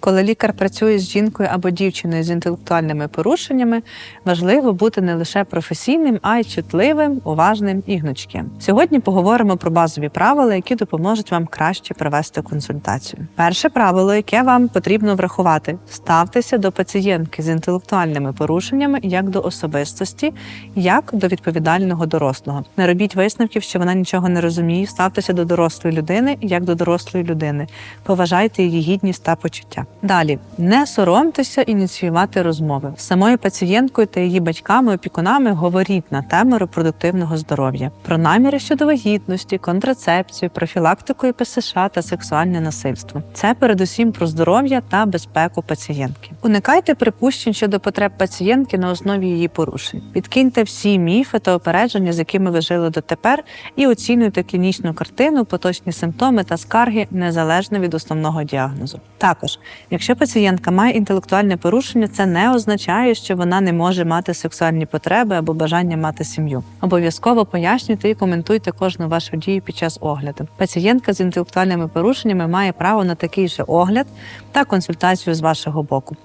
Коли лікар працює з жінкою або дівчиною з інтелектуальними порушеннями, важливо бути не лише професійним, а й чутливим, уважним і гнучким. Сьогодні поговоримо про базові правила, які допоможуть вам краще провести консультацію. Перше правило, яке вам потрібно врахувати: ставтеся до пацієнтки з інтелектуальними порушеннями як до особистості, як до відповідального дорослого. Не робіть висновків, що вона нічого не розуміє. Ставтеся до дорослої людини як до дорослої людини. Поважайте її гідність та почуття. Далі не соромтеся ініціювати розмови з самою пацієнткою та її батьками, опікунами. Говоріть на тему репродуктивного здоров'я, про наміри щодо вагітності, контрацепцію, профілактику і ПСШ та сексуальне насильство. Це передусім про здоров'я та безпеку пацієнтки. Уникайте припущень щодо потреб пацієнтки на основі її порушень. Відкиньте всі міфи та опередження, з якими ви жили дотепер, і оцінюйте клінічну картину, поточні симптоми та скарги незалежно від основного діагнозу. Також, якщо пацієнтка має інтелектуальне порушення, це не означає, що вона не може мати сексуальні потреби або бажання мати сім'ю. Обов'язково пояснюйте і коментуйте кожну вашу дію під час огляду. Пацієнтка з інтелектуальними порушеннями має право на такий же огляд та консультацію з вашого боку.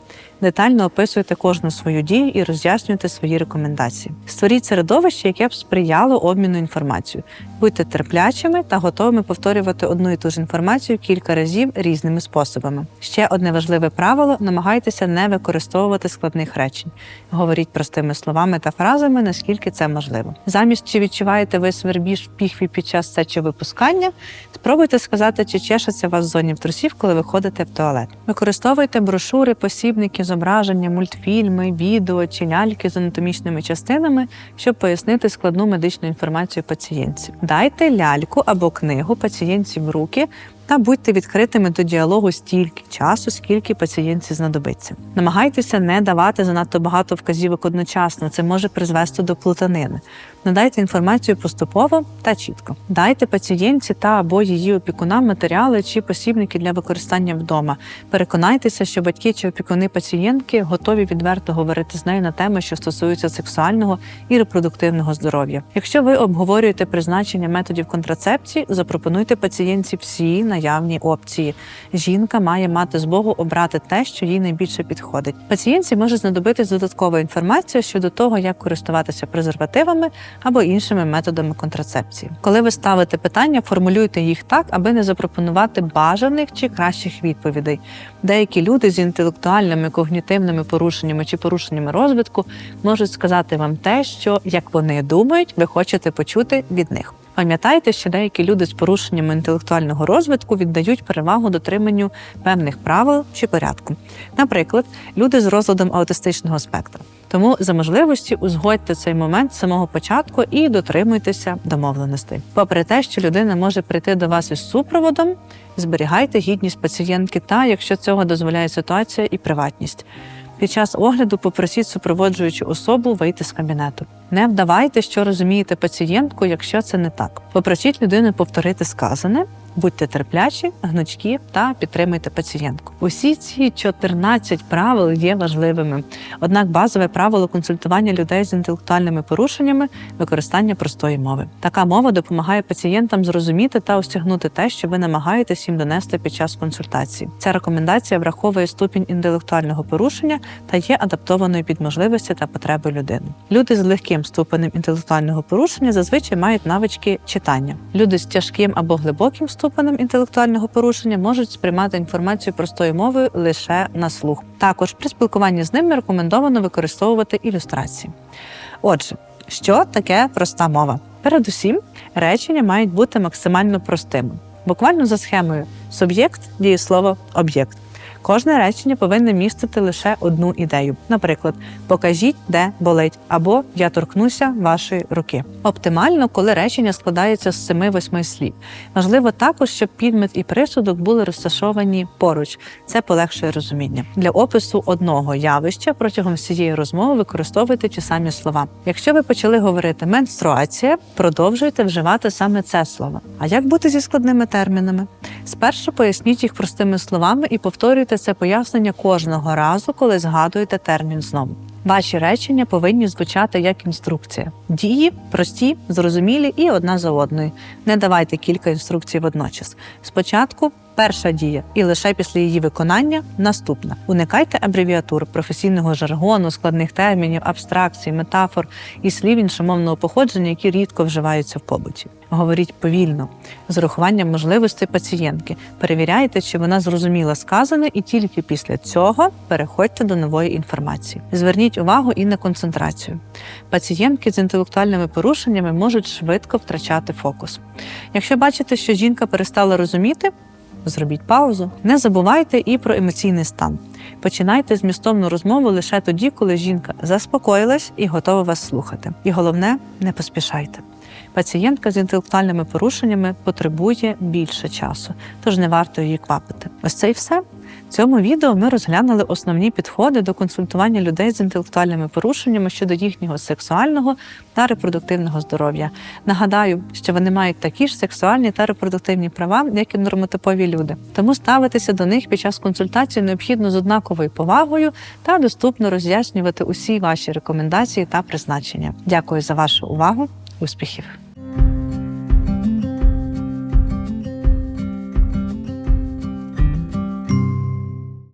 Детально описуйте кожну свою дію і роз'яснюйте свої рекомендації. Створіть середовище, яке б сприяло обміну інформацією. Будьте терплячими та готовими повторювати одну і ту ж інформацію кілька разів різними способами. Ще одне важливе правило: намагайтеся не використовувати складних речень. Говоріть простими словами та фразами, наскільки це можливо. Замість чи відчуваєте ви свербіж в піхві під час сечовипускання, спробуйте сказати, чи чешеться вас в зоні в трусів, коли ви ходите в туалет. Використовуйте брошури, посібники, зображення, мультфільми, відео чи ляльки з анатомічними частинами, щоб пояснити складну медичну інформацію пацієнтів. Дайте ляльку або книгу пацієнтів в руки. Та будьте відкритими до діалогу стільки часу, скільки пацієнтці знадобиться. Намагайтеся не давати занадто багато вказівок одночасно, це може призвести до плутанини. Надайте інформацію поступово та чітко. Дайте пацієнтці та або її опікунам матеріали чи посібники для використання вдома. Переконайтеся, що батьки чи опікуни пацієнтки готові відверто говорити з нею на теми, що стосуються сексуального і репродуктивного здоров'я. Якщо ви обговорюєте призначення методів контрацепції, запропонуйте пацієнтці всі наявні опції. Жінка має мати змогу обрати те, що їй найбільше підходить. Пацієнтці може знадобитись додаткова інформація щодо того, як користуватися презервативами або іншими методами контрацепції. Коли ви ставите питання, формулюйте їх так, аби не запропонувати бажаних чи кращих відповідей. Деякі люди з інтелектуальними когнітивними порушеннями чи порушеннями розвитку можуть сказати вам те, що як вони думають, ви хочете почути від них. Пам'ятайте, що деякі люди з порушеннями інтелектуального розвитку віддають перевагу дотриманню певних правил чи порядку. Наприклад, люди з розладом аутистичного спектра. Тому за можливості узгодьте цей момент з самого початку і дотримуйтеся домовленостей. Попри те, що людина може прийти до вас із супроводом, зберігайте гідність пацієнтки та, якщо цього дозволяє ситуація і приватність. Під час огляду попросіть супроводжуючу особу вийти з кабінету. Не вдавайте, що розумієте пацієнтку, якщо це не так. Попросіть людину повторити сказане, будьте терплячі, гнучкі та підтримуйте пацієнтку. Усі ці 14 правил є важливими. Однак базове правило консультування людей з інтелектуальними порушеннями використання простої мови. Така мова допомагає пацієнтам зрозуміти та осягнути те, що ви намагаєтесь їм донести під час консультації. Ця рекомендація враховує ступінь інтелектуального порушення та є адаптованою під можливості та потреби людини. Люди з легким ступенем інтелектуального порушення зазвичай мають навички читання. Люди з тяжким або глибоким ступенем інтелектуального порушення можуть сприймати інформацію простою мовою лише на слух. Також при спілкуванні з ними рекомендовано використовувати ілюстрації. Отже, що таке проста мова? Передусім, речення мають бути максимально простими, буквально за схемою суб'єкт, дієслово, об'єкт. Кожне речення повинне містити лише одну ідею. Наприклад, покажіть, де болить, або я торкнуся вашої руки. Оптимально, коли речення складається з 7-8 слів. Важливо також, щоб підмет і присудок були розташовані поруч. Це полегшує розуміння. Для опису одного явища протягом всієї розмови використовуйте ті самі слова. Якщо ви почали говорити менструація, продовжуйте вживати саме це слово. А як бути зі складними термінами? Спершу поясніть їх простими словами і повторюйте це пояснення кожного разу, коли згадуєте термін знову. Ваші речення повинні звучати як інструкція. Дії прості, зрозумілі і одна за одною. Не давайте кілька інструкцій водночас. Спочатку перша дія, і лише після її виконання наступна. Уникайте абревіатур, професійного жаргону, складних термінів, абстракцій, метафор і слів іншомовного походження, які рідко вживаються в побуті. Говоріть повільно, з урахуванням можливостей пацієнтки. Перевіряйте, чи вона зрозуміла сказане, і тільки після цього переходьте до нової інформації. Зверніть увагу і на концентрацію. Пацієнтки з інтелектуальними порушеннями можуть швидко втрачати фокус. Якщо бачите, що жінка перестала розуміти, зробіть паузу. Не забувайте і про емоційний стан. Починайте змістовну розмову лише тоді, коли жінка заспокоїлась і готова вас слухати. І головне, не поспішайте. Пацієнтка з інтелектуальними порушеннями потребує більше часу, тож не варто її квапити. Ось це і все. В цьому відео ми розглянули основні підходи до консультування людей з інтелектуальними порушеннями щодо їхнього сексуального та репродуктивного здоров'я. Нагадаю, що вони мають такі ж сексуальні та репродуктивні права, як і нормотипові люди. Тому ставитися до них під час консультації необхідно з однаковою повагою та доступно роз'яснювати усі ваші рекомендації та призначення. Дякую за вашу увагу. Успіхів!